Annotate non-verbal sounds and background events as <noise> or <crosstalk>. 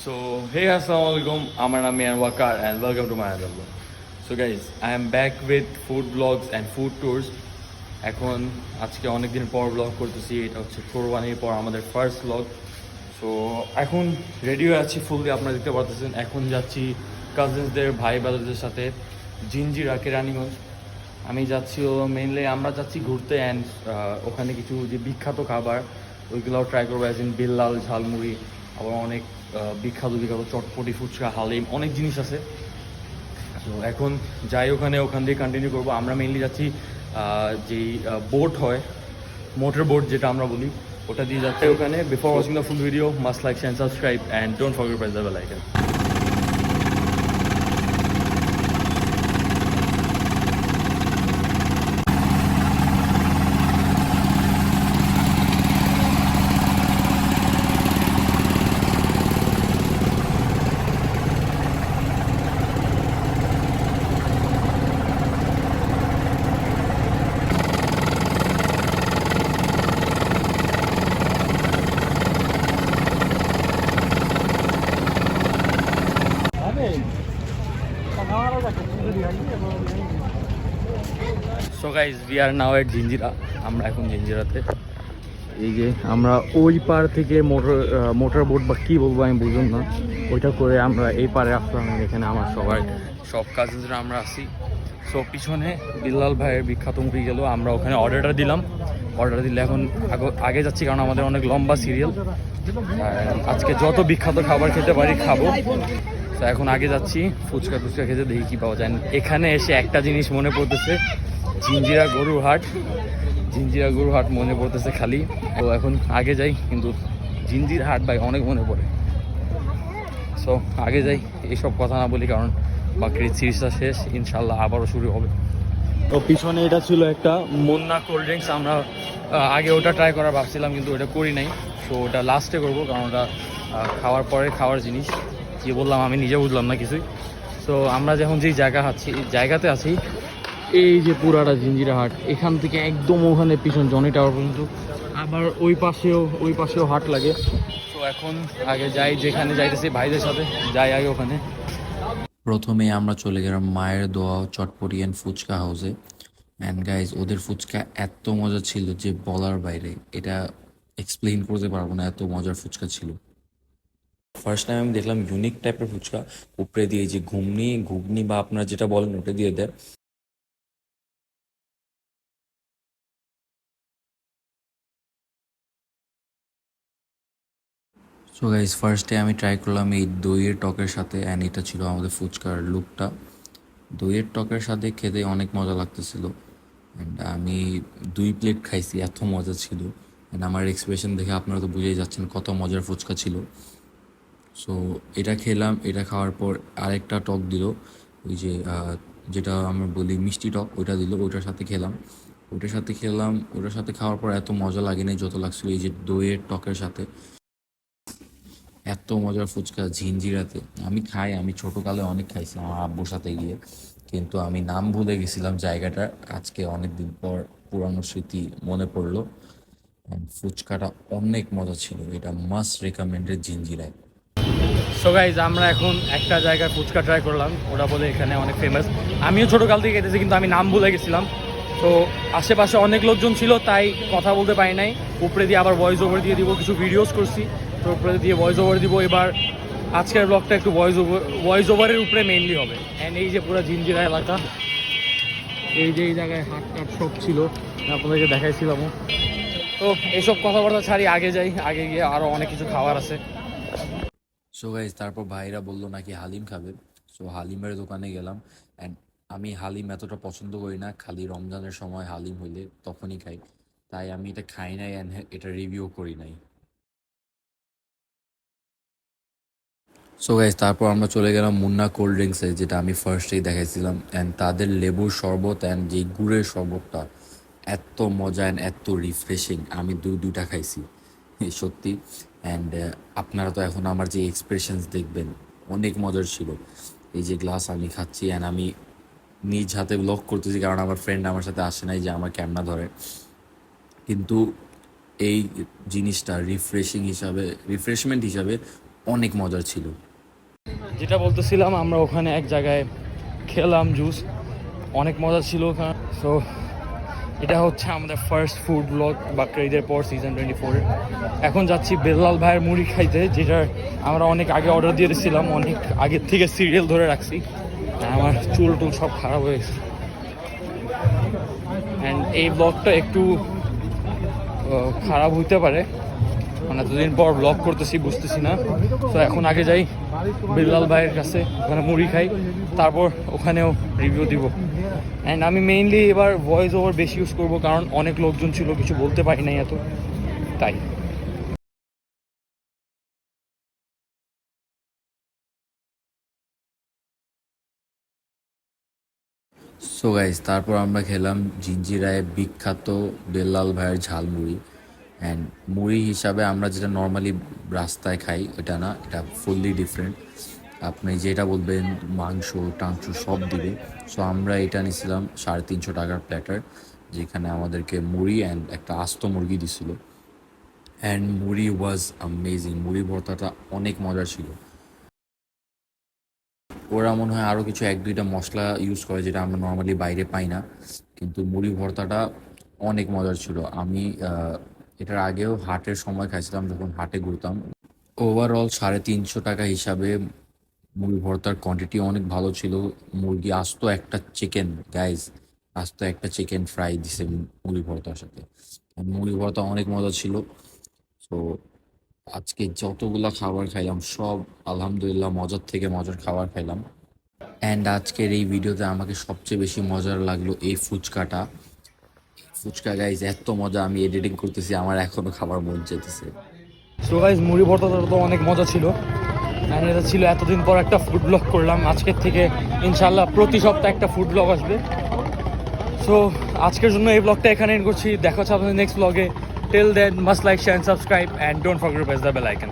So, hey, Assalamualaikum. আমার নাম Mian Waker welcome to my other vlog. So guys, I am back with food vlogs and food tours. এখন আজকে অনেকদিন পর blog করতেছি এটা হচ্ছে কোরবানির পর আমাদের ফার্স্ট ব্লগ সো এখন রেডি হয়ে আছি ফুললি আপনারা দেখতে পাচ্ছেন এখন যাচ্ছি কাজিনসদের ভাই ব্রাদারদের সাথে জিঞ্জিরা কেরানীগঞ্জ আমি যাচ্ছি মেইনলি আমরা যাচ্ছি ঘুরতে অ্যান্ড ওখানে কিছু যে বিখ্যাত খাবার ওইগুলোও ট্রাই করব অ্যাজ ইন বিল্লাল ঝালমুড়ি আবার অনেক বিখ্যাত বিখ্যাত চটপটি ফুচকা, হালিম, অনেক জিনিস আছে। তো এখন যাই ওখানে, ওখান দিয়ে কন্টিনিউ করব। আমরা মেইনলি যাচ্ছি যেই বোট হয় মোটর বোট যেটা আমরা বলি, ওটা দিয়ে যাচ্ছে ওখানে। Before watching the full video must like subscribe and don't forget press the bell icon so guys we are now at Jinjira আমরা এখন জিঞ্জিরাতে এই যে আমরা ওই পার থেকে মোটর মোটর বোট বা কী বলব আমি বুঝুন না। ওইটা করে আমরা এই পারে আসলাম এখানে আমার সবাই। সব কাজিনসরা আমরা আসি সো পিছনে বিল্লাল ভাইয়ের বিখ্যাত মুভি গেল। আমরা ওখানে অর্ডারটা দিলাম। অর্ডার দিলে এখন আগে যাচ্ছি কারণ আমাদের অনেক লম্বা সিরিয়াল আজকে যত বিখ্যাত খাবার খেতে পারি খাব। তো এখন আগে যাচ্ছি। ফুচকা ফুচকা খেতে দেখি কি পাওয়া যায়। এখানে এসে একটা জিনিস মনে পড়তেছে। জিঞ্জিরা গরুর হাট জিঞ্জিরা গরুর হাট মনে পড়তেছে খালি। তো এখন আগে যাই, কিন্তু জিঞ্জির হাট ভাই অনেক মনে পড়ে। সো আগে যাই এইসব কথা না বলি, কারণ বাকরির সিরিজটা শেষ, ইনশাল্লাহ আবারও শুরু হবে। তো পিছনে এটা ছিল একটা মুন্না কোল্ড ড্রিঙ্কস, আমরা আগে ওটা ট্রাই করা ভাবছিলাম, কিন্তু ওটা করি নাই। সো ওটা লাস্টে করব, কারণ ওটা খাওয়ার পরে খাওয়ার জিনিস। কি বললাম, আমি নিজে বুঝলাম না কিছুই। সো আমরা যখন যেই জায়গা আছি, জায়গাতে আছি এই যে পুরাটা জিঞ্জিরা হাট, এখান থেকে একদম ওখানে পিছন জনি টাওয়ার পর্যন্ত। আবার ওই পাশেও ওই পাশেও হাট লাগে। তো এখন আগে যাই যেখানে যাইতেছি, ভাইদের সাথে, যাই আগে ওখানে। প্রথমে আমরা চলে গেলাম মায়ের দোয়া চটপটি অ্যান্ড ফুচকা হাউসে অ্যান্ড গাইজ ওদের ফুচকা এত মজা ছিল যে বলার বাইরে, এটা এক্সপ্লেইন করতে পারব না, এত মজার ফুচকা ছিল। ফার্স্ট টাইম আমি দেখলাম ইউনিক টাইপের ফুচকা, উপরে দিয়ে যে ঘুগনি ঘুগনি বা আপনারা যেটা বলেন ওটা দিয়ে দেয়। সো গাইজ ফার্স্টে আমি ট্রাই করলাম এই দইয়ের টকের সাথে অ্যান্ড এটা ছিল আমাদের ফুচকার লুকটা। দইয়ের টকের সাথে খেতে অনেক মজা লাগতেছিল। অ্যান্ড আমি দুই প্লেট খাইছি, এত মজা ছিল। অ্যান্ড আমার এক্সপ্রেশন দেখে আপনারা তো বুঝেই যাচ্ছেন কত মজার ফুচকা ছিল। সো এটা খেলাম, এটা খাওয়ার পর আরেকটা টক দিল। ওই যে যেটা আমরা বলি মিষ্টি টক, ওইটা দিল, ওইটার সাথে খেলাম। ওইটার সাথে খেলাম ওটার সাথে খাওয়ার পর এত মজা লাগেনি, যত লাগছিল এই যে দইয়ের টকের সাথে। এত মজার ফুচকা ঝিঞ্জিরাতে আমি খাই, আমি ছোটকালে অনেক খাইছি আমার আব্বুর সাথে গিয়ে। কিন্তু আমি নাম ভুলে গেছিলাম জায়গাটা। আজকে অনেক দিন পর পুরানো স্মৃতি মনে পড়ল। ফুচকাটা অনেক মজা ছিল। এটা মাস্ট রেকমেন্ডেড জিঞ্জিরায় সো গাইজ আমরা এখন একটা জায়গায় ফুচকা ট্রাই করলাম। ওটা বলে এখানে অনেক ফেমাস আমিও ছোটোকাল থেকে খেতেছি, কিন্তু আমি নাম ভুলে গেছিলাম। তো আশেপাশে অনেক লোকজন ছিল, তাই কথা বলতে পারি নাই। উপরে দিয়ে আবার ভয়েস ওভার দিয়ে দিব, কিছু ভিডিওস করছি। দিয়ে ভয়েস ওভার দিব। এবার আজকের ব্লগটা একটু ভয়েস ওভার ভয়েস ওভারের উপরে মেইনলি হবে। অ্যান্ড এই যে পুরো জিঞ্জিরা এলাকা, এই যে এই জায়গায় হাট টাট সব ছিল। আপনাদেরকে দেখাইছিলামও তো এইসব কথাবার্তা ছাড়ি আগে যাই, আগে গিয়ে আরও অনেক কিছু খাবার আছে। সো গাইজ তারপর ভাইরা বলল নাকি হালিম খাবে। সো হালিমের দোকানে গেলাম। অ্যান্ড আমি হালিম এতটা পছন্দ করি না, খালি রমজানের সময় হালিম হইলে তখনই খাই। তাই আমি এটা খাই নাই অ্যান্ড এটা রিভিউ করি নাই। সো গাইজ তারপর আমরা চলে গেলাম মুন্না কোল্ড ড্রিঙ্কসে, যেটা আমি ফার্স্টেই দেখাইছিলাম অ্যান্ড তাদের লেবুর শরবত অ্যান্ড যে গুড়ের শরবতটা, এত মজা অ্যান্ড এত রিফ্রেশিং আমি দুই দুইটা খাইছি, <laughs> সত্যি। অ্যান্ড আপনারা তো এখন আমার যে এক্সপ্রেশনস দেখবেন, অনেক মজার ছিল। এই যে গ্লাস আমি খাচ্ছি অ্যান্ড আমি নিজ হাতে ব্লগ করতেছি, কারণ আমার ফ্রেন্ড আমার সাথে আসে নাই যে আমার ক্যামেরা ধরে। কিন্তু এই জিনিসটা রিফ্রেশিং হিসাবে রিফ্রেশমেন্ট হিসাবে অনেক মজার ছিল। যেটা বলতেছিলাম, আমরা ওখানে এক জায়গায় খেলাম জুস অনেক মজা ছিল ওখানে। সো এটা হচ্ছে আমাদের ফার্স্ট ফুড ব্লগ বাকরা ঈদের পর সিজন টোয়েন্টি ফোরের এখন যাচ্ছি বেল্লাল ভাইয়ের মুড়ি খাইতে যেটার আমরা অনেক আগে অর্ডার দিয়ে দিয়েছিলাম, অনেক আগের থেকে সিরিয়াল ধরে রাখছি। আমার চুল টুল সব খারাপ হয়ে গেছে। অ্যান্ড এই ব্লগটা একটু খারাপ হইতে পারে। মানে এতদিন পর ব্লগ করতেছি, বুঝতেছি না। তো এখন আগে যাই, বিল্লাল ভাইয়ের কাছে, ওখানে মুড়ি খাই, তারপর ওখানেও রিভিউ দিব। অ্যান্ড আমি মেইনলি এবার ভয়েস ওভার বেশি ইউজ করব, কারণ অনেক লোকজন ছিল, কিছু বলতে পারি নাই এত। তাই। সো গাইজ তারপর আমরা খেলাম জিঞ্জিরায় বিখ্যাত বেল্লাল ভাইয়ের ঝালমুড়ি। অ্যান্ড মুড়ি হিসাবে আমরা যেটা নর্মালি রাস্তায় খাই, এটা না, এটা ফুললি ডিফারেন্ট আপনি যেটা বলবেন, মাংস, টাংস সব দিবে। সো আমরা এটা নিয়েছিলাম সাড়ে তিনশো টাকার প্ল্যাটার যেখানে আমাদেরকে মুড়ি অ্যান্ড একটা আস্ত মুরগি দিছিল। অ্যান্ড মুড়ি ওয়াজ আমেজিং মুড়ি ভর্তাটা অনেক মজার ছিল। ওরা মনে হয় আরও কিছু এক দুইটা মশলা ইউজ করে, যেটা আমরা নর্মালি বাইরে পাই না। কিন্তু মুড়ি ভর্তাটা অনেক মজার ছিল। আমি এটার আগেও হাটের সময় খাইছিলাম, যখন হাটে ঘুরতাম। ওভারঅল সাড়ে তিনশো টাকা হিসাবে মুড়ি ভর্তার কোয়ান্টিটি অনেক ভালো ছিল। মুরগি আস্ত একটা চিকেন গাইজ আস্ত একটা চিকেন ফ্রাই দিছে মুড়ি ভর্তার সাথে। মুড়ি ভর্তা অনেক মজা ছিল। তো আজকে যতগুলা খাবার খাইলাম, সব আলহামদুলিল্লাহ মজার থেকে মজার খাবার খাইলাম। অ্যান্ড আজকের এই ভিডিওতে আমাকে সবচেয়ে বেশি মজার লাগল এই ফুচকাটা। ফুচকা গাইজ এত মজা আমি এডিটিং করতেছি, আমার এখনও খাবার মন যেতেছে সো গাইজ মুড়ি ভর্তাটা তো অনেক মজা ছিল। এটা ছিল এতদিন পর একটা ফুড ব্লগ করলাম। আজকের থেকে ইনশাল্লাহ প্রতি সপ্তাহে একটা ফুড ব্লগ আসবে। সো আজকের জন্য এই ব্লগটা এখানে end করছি। দেখা হচ্ছে আপনাদের নেক্সট ব্লগে till then must like share subscribe and don't forget press the bell icon